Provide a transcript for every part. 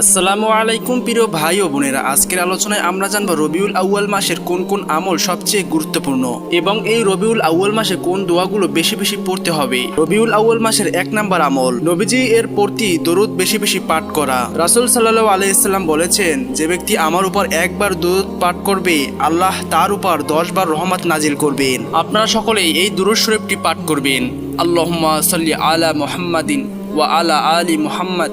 আসসালামু আলাইকুম প্রিয় ভাই ও বোনেরা। আজকের আলোচনায় আমরা জানব রবিউল আউয়াল মাসের কোন কোন আমল সবচেয়ে গুরুত্বপূর্ণ এবং এই রবিউল আউয়াল মাসে কোন দোয়াগুলো বেশি বেশি পড়তে হবে। রবিউল আউয়াল মাসের এক নাম্বার আমল, নবীজি এর প্রতি দরুদ বেশি বেশি পাঠ করা। রাসূল সাল্লাল্লাহু আলাইহি সাল্লাম বলেছেন, যে ব্যক্তি আমার উপর একবার দরুদ পাঠ করবে, আল্লাহ তার উপর দশ বার রহমত নাজিল করবেন। আপনারা সকলেই এই দুরুদ শরীফটি পাঠ করবেন। আল্লাহুম্মা সাল্লি আলা মুহাম্মাদিন ওয়া আলা আলী মুহাম্মদ।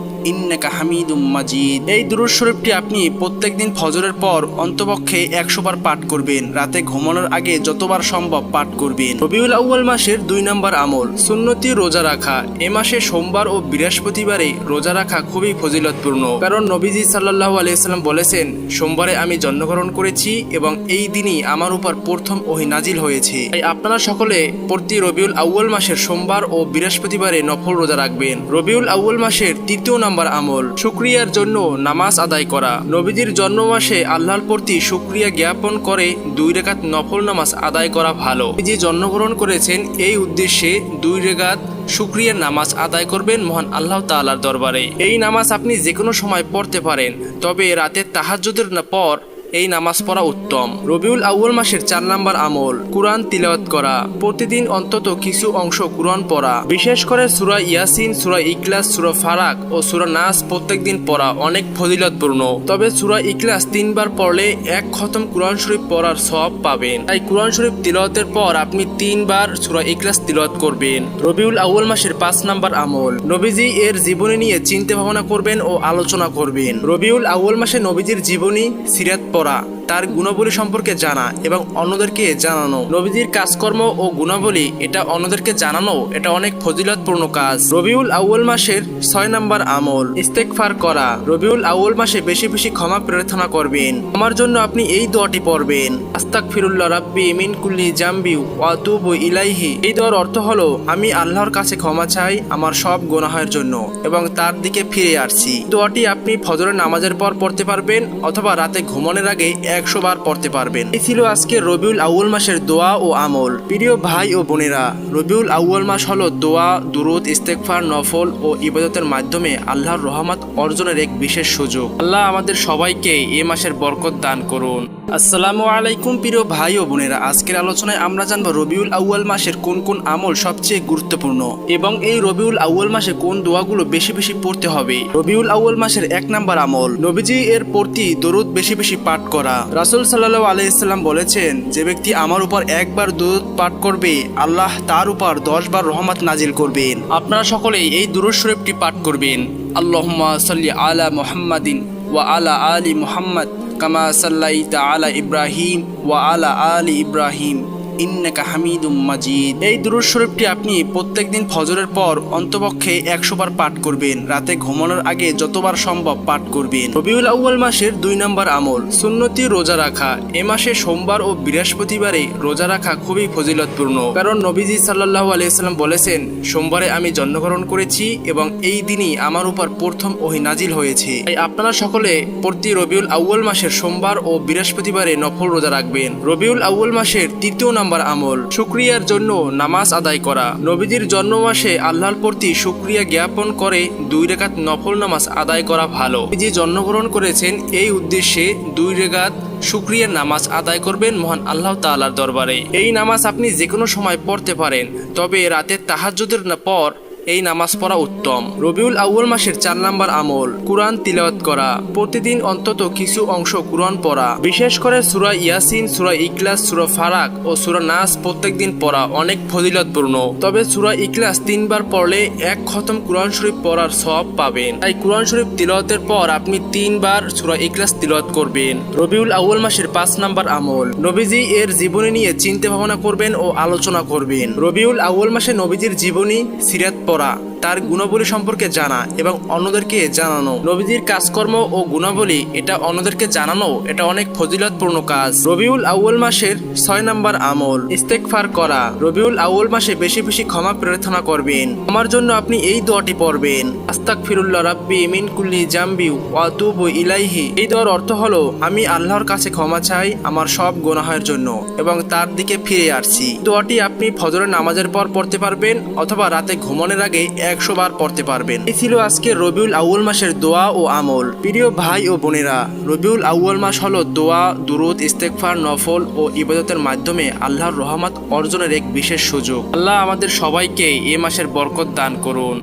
ইন্নাকা হামিদুম মাজিদ। এই দুরূদ শরীফটি আপনি প্রত্যেকদিন ফজরের পর অন্তপক্ষে একশো বার পাঠ করবেন। রাতে ঘুমানোর আগে যতবার সম্ভব পাঠ করবেন। রবিউল আউয়াল মাসের দুই নম্বর আমল, সুন্নতি রোজা রাখা। এ মাসে সোমবার ও বৃহস্পতিবারে রোজা রাখা খুবই ফজিলতপূর্ণ। কারণ নবীজি সাল্লাল্লাহু আলাইহি সাল্লাম বলেছেন, সোমবারে আমি জন্মগ্রহণ করেছি এবং এই দিনই আমার উপর প্রথম ওহি নাজিল হয়েছে। তাই আপনারা সকলে প্রতি রবিউল আউয়াল মাসের সোমবার ও বৃহস্পতিবারে নফল রোজা রাখবেন। রবিউল আউয়াল মাসের তৃতীয় নম্বর আমল। শুক্রিয়ার জন্য নামাজ আদায় করা। নবীজির জন্ম মাসে আল্লাহর প্রতি শুক্রিয়া জ্ঞাপন করে দুই রেখাত নফল নামাজ আদায় করা ভালো। যে জন্মগ্রহণ করেছেন এই উদ্দেশ্যে দুই রেগাত শুক্রিয়ার নামাজ আদায় করবেন মহান আল্লাহ তাল্লার দরবারে। এই নামাজ আপনি যে কোনো সময় পড়তে পারেন, তবে রাতের তাহাজুদের পর এই নামাজ পড়া উত্তম। রবিউল আউয়াল মাসের চার নাম্বার আমল, কুরআন তিলাওয়াত করা। প্রতিদিন অন্তত কিছু অংশ কুরআন পড়া। বিশেষ করে সুরা ইয়াসিন, সুরা ইখলাস, সুরা ফারাক ও সুরা নাস প্রত্যেকদিন পড়া অনেক ফজিলতপূর্ণ। তবে সুরা ইখলাস তিনবার পড়লে এক খতম কুরআন শরীফ পড়ার সব পাবেন। তাই কুরআন শরীফ তিলাওয়াতের পর আপনি তিনবার সুরা ইখলাস তিলাওয়াত করবেন। রবিউল আউয়াল মাসের পাঁচ নাম্বার আমল, নবীজি এর জীবনী নিয়ে চিন্তা ভাবনা করবেন ও আলোচনা করবেন। রবিউল আউয়াল মাসে নবীজির জীবনী, সিরাত পড়া তার গুণাবলী সম্পর্কে জানা এবং অন্যদেরকে জানানো। নবীজির কাজকর্ম ও গুণাবলী, এটা অন্যদেরকে জানানো, এটা অনেক ফজিলতপূর্ণ কাজ। রবিউল আউয়াল মাসের ছয় নাম্বার আমল ইস্তেকফার করা। রবিউল আউয়াল মাসে বেশি বেশি ক্ষমা প্রার্থনা করবেন। আমার জন্য আপনি এই দোয়াটি পড়বেন। আস্তাক ফিরুল্লাহ রাব্বি মিন কুল্লি জাম্বি ওয়াতুবু ইলাইহি। এই দোয়ার অর্থ হলো, আমি আল্লাহর কাছে ক্ষমা চাই আমার সব গুনাহের জন্য এবং তার দিকে ফিরে আসছি। দোয়াটি আপনি ফজরের নামাজের পর পড়তে পারবেন অথবা রাতে ঘুমানোর আগে একশো বার পড়তে পারবেন। এই ছিল আজকে রবিউল আউয়াল মাসের দোয়া ও আমল। প্রিয় ভাই ও বোনেরা, রবিউল আউয়াল মাস হলো দোয়া, দুরুদ ইস্তেকফার নফল ও ইবাদতের মাধ্যমে আল্লাহর রহমত অর্জনের এক বিশেষ সুযোগ। আল্লাহ আমাদের সবাইকে এ মাসের বরকত দান করুন। আসসালামু আলাইকুম প্রিয় ভাই ও বোনেরা। আজকের আলোচনায় আমরা জানব রবিউল আউয়াল মাসের কোন কোন আমল সবচেয়ে গুরুত্বপূর্ণ এবং এই রবিউল আউয়াল মাসে কোন দোয়াগুলো বেশি বেশি পড়তে হবে। রবিউল আউয়াল মাসের এক নাম্বার আমল, নবীজি এর প্রতি দরুদ বেশি বেশি পাঠ করা। রাসূল সাল্লাল্লাহু আলাইহি সাল্লাম বলেছেন, যে ব্যক্তি আমার উপর একবার দরুদ পাঠ করবে, আল্লাহ তার উপর দশ বার রহমত নাজিল করবেন। আপনারা সকলেই এই দুরুদ শরীফটি পাঠ করবেন। আল্লাহুম্মা সাল্লি আলা মুহাম্মাদিন ওয়া আলা আলী মুহাম্মদ। কামা সাল্লাইতা আলা ইব্রাহিম ওয়া আলা আলি ইব্রাহিম। ইন্নাকা হামিদুম মাজিদ। এই দুরূদ শরীফটি আপনি প্রত্যেকদিন ফজরের পর অন্তপক্ষে একশো বার পাঠ করবেন। রাতে ঘুমানোর আগে যতবার সম্ভব পাঠ করবেন। রবিউল আউয়াল মাসের দুই নম্বর আমল, সুন্নতি রোজা রাখা। এ মাসে সোমবার ও বৃহস্পতিবারে রোজা রাখা খুবই ফজিলতপূর্ণ। কারণ নবীজি সাল্লাল্লাহু আলাইহি সাল্লাম বলেছেন, সোমবারে আমি জন্মগ্রহণ করেছি এবং এই দিনই আমার উপর প্রথম ওহি নাজিল হয়েছে। তাই আপনারা সকলে প্রতি রবিউল আউয়াল মাসের সোমবার ও বৃহস্পতিবারে নফল রোজা রাখবেন। রবিউল আউয়াল মাসের তৃতীয় নম্বর আমল শুক্রিয়ার জন্য নামাজ আদায় করা। নবীজির জন্ম মাসে আল্লাহর প্রতি শুক্রিয়া জ্ঞাপন করে দুই রেখাত নফল নামাজ আদায় করা ভালো। যে জন্মগ্রহণ করেছেন এই উদ্দেশ্যে দুই রেখাত শুক্রিয়ার নামাজ আদায় করবেন মহান আল্লাহ তাল্লার দরবারে। এই নামাজ আপনি যে কোনো সময় পড়তে পারেন, তবে রাতের তাহাজুদের পর এই নামাজ পড়া উত্তম। রবিউল আউয়াল মাসের চার নাম্বার আমল, কুরআন তিলাওয়াত করা। প্রতিদিন অন্তত কিছু অংশ কুরআন পড়া। বিশেষ করে সুরা ইয়াসিন, সুরা ইকলাস সুরা ফারাক ও সুরা নাস প্রত্যেকদিন পড়া অনেক ফজিলতপূর্ণ। তবে সুরা ইকলাস তিনবার পড়লে এক খতম কুরআন শরীফ পড়ার সব পাবেন। তাই কুরআন শরীফ তিলাওয়াতের পর আপনি তিনবার সুরা ইকলাস তিলাওয়াত করবেন। রবিউল আউয়াল মাসের পাঁচ নাম্বার আমল, নবীজি এর জীবনী নিয়ে চিন্তা ভাবনা করবেন ও আলোচনা করবেন। রবিউল আউয়াল মাসে নবীজির জীবনী, সিরাত পড়া তার গুণাবলী সম্পর্কে জানা এবং অন্যদেরকে জানানো। নবীজির কাজকর্ম ও গুণাবলী, এটা অন্যদেরকে জানানো, এটা অনেক ফজিলতপূর্ণ কাজ। রবিউল আউয়াল মাসের ছয় নম্বর আমল ইস্তেকফার করা। রবিউল আউয়াল মাসে বেশি বেশি ক্ষমা প্রার্থনা করবেন। আমার জন্য আপনি এই দোয়াটি পড়বেন। আস্তাক ফিরুল্লাহ রাব্বি মিন কুল্লি জাম্বি ওয়াতুবু ইলাইহি। এই দোয়ার অর্থ হলো, আমি আল্লাহর কাছে ক্ষমা চাই আমার সব গুনাহের জন্য এবং তার দিকে ফিরে আসছি। দোয়াটি আপনি ফজরের নামাজের পর পড়তে পারবেন অথবা রাতে ঘুমানোর আগে একশো বার পড়তে পারবেন। এই ছিল আজকে রবিউল আউয়াল মাসের দোয়া ও আমল। প্রিয় ভাই ও বোনেরা, রবিউল আউয়াল মাস হল দোয়া, দুরুদ ইস্তেকফার নফল ও ইবাদতের মাধ্যমে আল্লাহর রহমত অর্জনের এক বিশেষ সুযোগ। আল্লাহ আমাদের সবাইকে এ মাসের বরকত দান করুন।